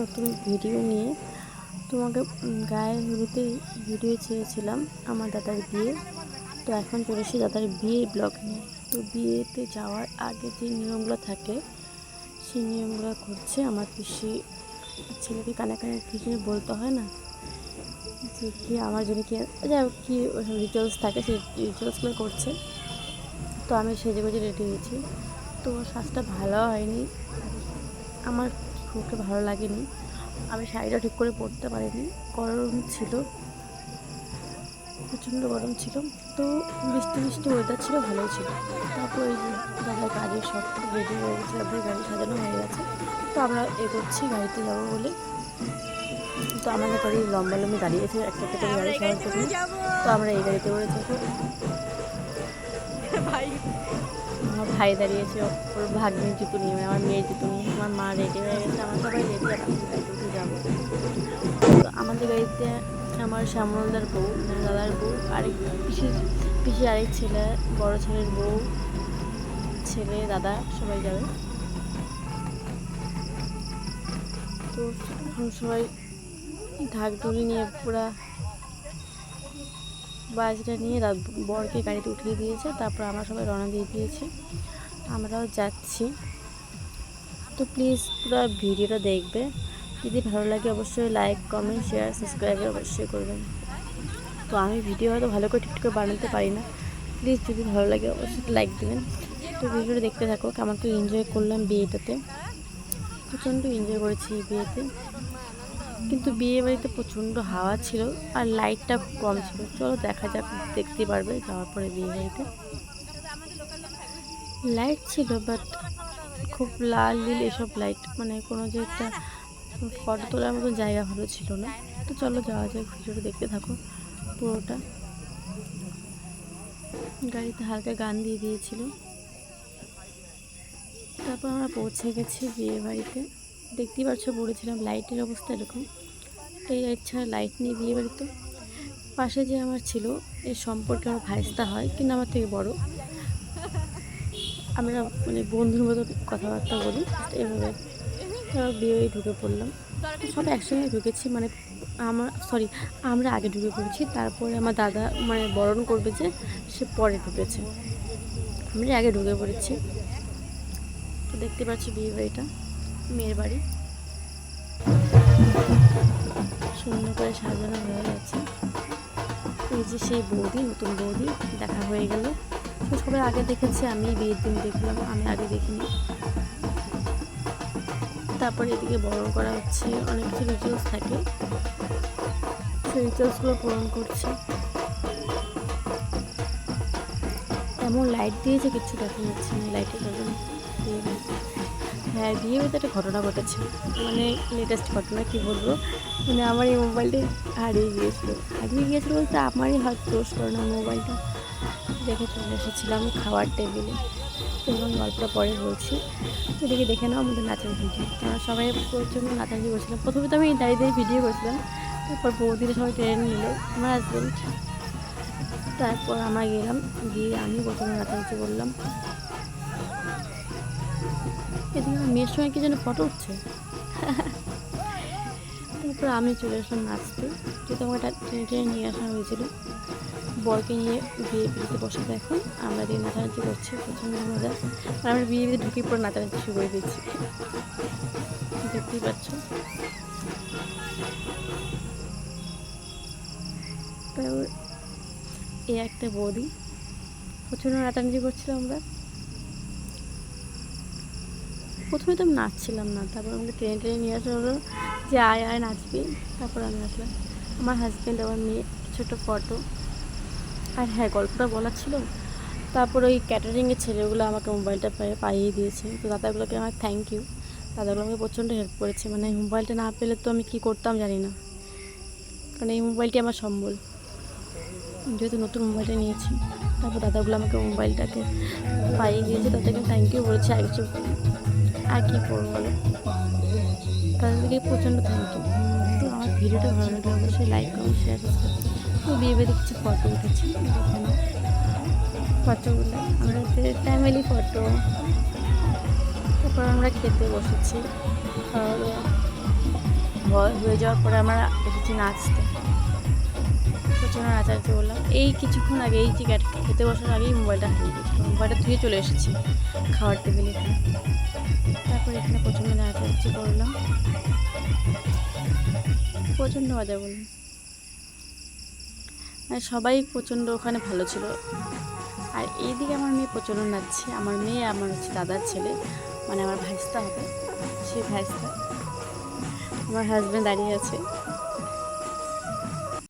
নতুন ভিডিও নিয়ে তোমাকে গায়ের হলুদে ভিডিও চেয়েছিলাম আমার দাদার বিয়ে। তো এখন চলে দাদার বিয়ে ব্লগ নিয়ে। তো বিয়েতে যাওয়ার আগে যে নিয়মগুলো থাকে, সেই নিয়মগুলো করছে আমার পিসি। ছেলেকে কানে কানে কিছু বলতে হয় না, যে কি আমার জন্য কি, যাই হোক, কী রিচুয়ালস থাকে, সেই রিচুয়ালসগুলো করছে। তো আমি সেজে গুজে রেডি হয়েছি। তো সাজটা ভালো হয়নি। আমার খুব একটা ভালো লাগেনি। আমি শাড়িটা ঠিক করে পরতে পারিনি, গরম ছিল, প্রচণ্ড গরম ছিল। তো বৃষ্টি বৃষ্টি ওয়েদার ছিল, ভালোই ছিল। তারপর ওই যে দাদা গাড়ি সব রেডি হয়ে গেছে আমাদের গাড়ি সাজানো হয়ে গেছে। তো আমরা এগোচ্ছি, গাড়িতে যাব বলে। তো আমাদের গাড়ি লম্বা লম্বি গাড়ি আছে একটা একটা করে গাড়ি সবার জন্য। তো আমরা এই গাড়িতে করে যাব। আমার ভাই দাঁড়িয়েছে, ওর ভাগ্নের জুতো নিয়ে, আমার মেয়ের জুতো নিয়ে, আমার মা রেডি হয়ে গেছে, আমরা সবাই রেডি আর আমি উঠে যাব। তো আমাদের গাড়িতে আমার শ্যামলদার বউ, দাদার বউ, আরেক পিসির পিসি আরেক ছেলে, বড় ছেলের বউ, ছেলে, দাদা, সবাই যাবে। তো সবাই ঢাকঢুলি নিয়ে পুরা বাজটা নিয়ে বরকে গাড়িতে উঠিয়ে দিয়েছে, তারপর আমরা সবাই রওনা দিয়ে দিয়েছি। আমরাও যাচ্ছি। তো প্লিজ পুরো ভিডিওটা দেখবে। যদি ভালো লাগে অবশ্যই লাইক কমেন্ট শেয়ার সাবস্ক্রাইব অবশ্যই করবেন। তো আমি ভিডিও হয়তো ভালো করে ঠিক করে বানাতে পারি না। প্লিজ যদি ভালো লাগে অবশ্যই লাইক দেবেন। তো ভিডিওটা দেখতে থাকো। কেমন তো এনজয় করলাম বিয়েটাতে। প্রচণ্ড এনজয় করেছি বিয়েতে। কিন্তু বিয়ে বাড়িতে প্রচণ্ড হাওয়া ছিল আর লাইটটা খুব কম ছিল। চলো দেখা যাক, দেখতে পারবে যাওয়ার পরে বিয়ে বাড়িতে। লাইট ছিল বাট খুব লাল, নীল এসব লাইট মানে কোনো যে একটা ফটো তোলার মতো জায়গা ভালো ছিল না। তো চলো যাওয়া যায় ভিডিওটা দেখতে থাকো পুরোটা। গাড়িতে হালকা গান দিয়ে দিয়েছিল। তারপর আমরা পৌঁছে গেছি বিয়ে বাড়িতে। দেখতেই পাচ্ছ বলেছিলাম, লাইটের অবস্থা এরকম। এই লাইট ছাড়া লাইট নেই বিয়ে বাড়িতে। পাশে যে আমার ছিল, এর সম্পর্কে আমার ভাইস্তা হয়, কিন্তু আমার থেকে বড়। আমরা মানে বন্ধুর মতো কথাবার্তা বলি এভাবে। তারপর বিয়ে ঢুকে পড়লাম। সব একসঙ্গে ঢুকেছি মানে আমার সরি আমরা আগে ঢুকে পড়েছি, তারপরে আমার দাদা মানে বরণ করবে যে সে পরে ঢুকেছে। আমরা আগে ঢুকে পড়েছি। তো দেখতে পাচ্ছি বিয়ে বাড়িটা। মেয়ের বাড়ি। সুন্দর করে সাজানো হয়ে গেছে। এই যে সেই বৌদি, নতুন বৌদি, দেখা হয়ে গেল। সবাই আগে দেখেছে আমি বিয়ের দিন দেখলাম, আমি আগে দেখিনি। তারপরে এদিকে বড় করা হচ্ছে, অনেক কিছু রিচুয়ালস থাকে। সেই রিচুয়ালসগুলো পূরণ করছে। এমন লাইট দিয়েছে কিচ্ছু দেখা যাচ্ছে না লাইটের কারণে। হ্যাঁ বিয়ে বাড়িতে একটা ঘটনা ঘটেছে। মানে লেটেস্ট ঘটনা কী বলব? মানে আমার এই মোবাইলটি হারিয়ে গিয়েছিল। হারিয়ে গিয়েছিল বলতে আমারই হয়তো দোষ কারণ আমি মোবাইলটা দেখে চলে এসেছিলাম খাওয়ার টেবিলে এবং গল্পটা পরে বলছি। এদিকে দেখে নাও আমাদের নাচের ভিডিও আমরা সবাই প্রচণ্ড নাচানাচি করছিলাম প্রথমে তো আমি দাঁড়িয়ে দাঁড়িয়ে ভিডিও করছিলাম। তারপর বৌদিরা সবাই ট্রেন নিল। আমার হাজব্যান্ড তারপর আমরা গেলাম, গিয়ে আমি প্রথমে নাচানাচি করলাম এদিকে মেয়ের সঙ্গে কি যেন ফটো উঠছে? তারপর আমি চলে আসলাম নাচতে। যেহেতু আমার একটা ট্রেনে ট্রেনে নিয়ে আসা হয়েছিল। বরকে নিয়ে বিয়ে বিয়েতে বসাতে এখন। আমরা দিয়ে নাচানাচি করছি, প্রচণ্ড মজা। আর আমরা বিয়ে বিয়ে ঢুকে পরে নাচানাচি শুরু করে দিচ্ছি দেখতেই পাচ্ছ। তারপর এ একটা বৌদি। প্রচণ্ড নাচানাচি করছিলাম আমরা। প্রথমে তো আমি নাচছিলাম না, তারপর আমাকে ট্রেনে ট্রেনে নিয়ে আসা হলো যে আয় আয় নাচবি। তারপর আমি আসলাম আমার হাজব্যান্ড আমার মেয়ে ছোটো ফটো। আর হ্যাঁ গল্পটা বলার ছিল। তারপর ওই ক্যাটারিংয়ের ছেলেগুলো আমাকে মোবাইলটা পাই- পাইয়ে দিয়েছে। তো দাদাগুলোকে আমার থ্যাংক ইউ দাদাগুলো আমাকে প্রচণ্ড হেল্প করেছে। মানে মোবাইলটা না পেলে তো আমি কী করতাম জানি না। কারণ এই মোবাইলটি আমার সম্বল। যেহেতু নতুন মোবাইলটা নিয়েছি, তারপর দাদাগুলো আমাকে মোবাইলটাকে পাইয়ে দিয়েছে তাদেরকে থ্যাংক ইউ বলেছে। কিছু আর কী করব বলো? তাদেরকে প্রচণ্ড থ্যাংক ইউ তো আমার ভিডিওটা ভালো লাগলে অবশ্যই লাইক কমেন্ট শেয়ার সাবস্ক্রাইব তো বিয়ে বাড়িতে কিছু ফটো উঠেছি। এখানে ফটোগুলো আমরা ফ্যামিলি ফটো তারপর আমরা খেতে বসেছি। খাওয়া দাওয়া। হয়ে যাওয়ার পরে আমরা এসেছি নাচতে। প্রচণ্ড নাচানাচি বললাম, এই কিছুক্ষণ আগে এই গ্যাট- খেতে বসার আগেই মোবাইলটা হারিয়ে গেছিল মোবাইলটা ধুয়ে চলে এসেছি খাওয়ার টেবিলে এখানে। তারপরে এখানে প্রচণ্ড নাচানাচি করলাম। প্রচণ্ড মজা বললাম মানে সবাই প্রচণ্ড ওখানে ভালো ছিল। আর এইদিকে আমার মেয়ে প্রচণ্ড নাচছে। আমার মেয়ে আমার হচ্ছে দাদার ছেলে মানে আমার ভাইস্তা হবে, সেই ভাইস্তা। আমার হাজব্যান্ড দাঁড়িয়ে আছে।